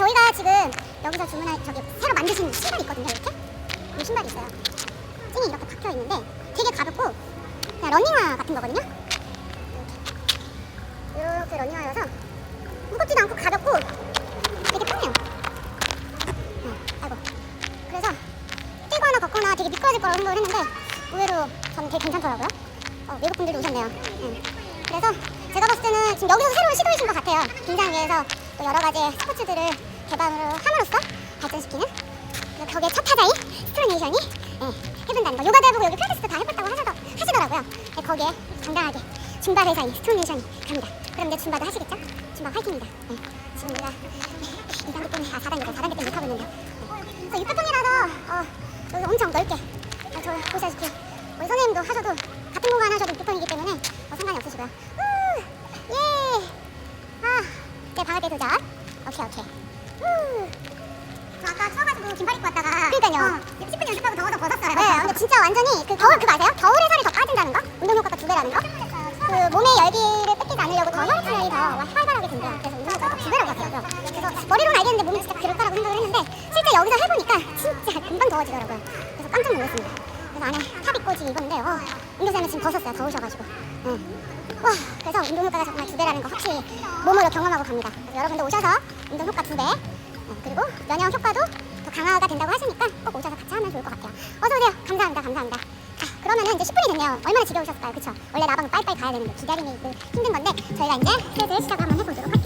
저희가 지금 여기서 주문한 저기 새로 만드신 신발이 있거든요. 이렇게 이 신발이 있어요. 찡이 이렇게 박혀 있는데 되게 가볍고 그냥 러닝화 같은 거거든요. 이렇게 이렇게 러닝화여서 무겁지도 않고 가볍고 되게 편해요. 네, 아이고. 그래서 뛰고 하나 걷거나 되게 미끄러질 거라고 생각을 했는데 의외로 저는 되게 괜찮더라고요. 어, 외국 분들도 오셨네요. 네. 그래서 제가 봤을 때는 지금 여기서 새로운 시도이신 것 같아요. 빙상위에서 또 여러 가지 스포츠들을 개방을 함으로써 발전시키는 그리고 거기에 첫 타자인 스트로네이션이 네, 해본다는 거. 요가도 해보고 여기 필라테스도 다 해봤다고 하셔도, 하시더라고요. 네, 거기에 당당하게 줌바 회사인 스트로네이션이 갑니다. 그럼 이제 줌바도 하시겠죠? 줌바 화이팅입니다. 네, 지금 우리가 2단계 때문에, 아 4단계, 4단계 때문에 못하고 있는데 네. 그래서 육교통이라서 어, 여기 엄청 넓게 어, 저 보시다시피 우리 선생님도 하셔도 같은 공간 하셔도 육교통이기 때문에 어, 상관이 없으시고요. 우, 예. 아, 네 방학 때 도전. 오케이 오케이. 우. 저 아까 추워가지고 긴팔 입고 왔다가 그러니까요. 10분 연습하고 더워서 벗었어요. 네, 근데 진짜 완전히 그 겨울 그거 아세요? 겨울에 살이 더 빠진다는 거? 운동 효과가 두 배라는 거? 그 몸의 열기를 뺏기지 않으려고 더 혈액 순환이 더 활발하게 된대요. 그래서 운동 효과가 두 배라고 하더라고요. 그래서 머리로는 알겠는데 몸이 진짜 그렇다라고 생각을 했는데 실제 여기서 해보니까 진짜 금방 더워지더라고요. 그래서 깜짝 놀랐습니다. 그래서 안에 탑 입고 지금 입었는데 어, 은교쌤은 지금 벗었어요. 더우셔가지고. 네. 와, 그래서 운동 효과가 정말 두 배라는 거 확실히 몸으로 경험하고 갑니다. 여러분들 오셔서 운동 효과 두 배, 네, 그리고 면역 효과도 더 강화가 된다고 하시니까 꼭 오셔서 같이 하면 좋을 것 같아요. 어서 오세요. 감사합니다. 감사합니다. 자, 그러면은 이제 10분이 됐네요. 얼마나 지겨우셨을까요? 그쵸? 원래 나방 빨리빨리 가야 되는데 기다림이 그 힘든 건데 저희가 이제 슬슬 시작을 한번 해보도록 할게요.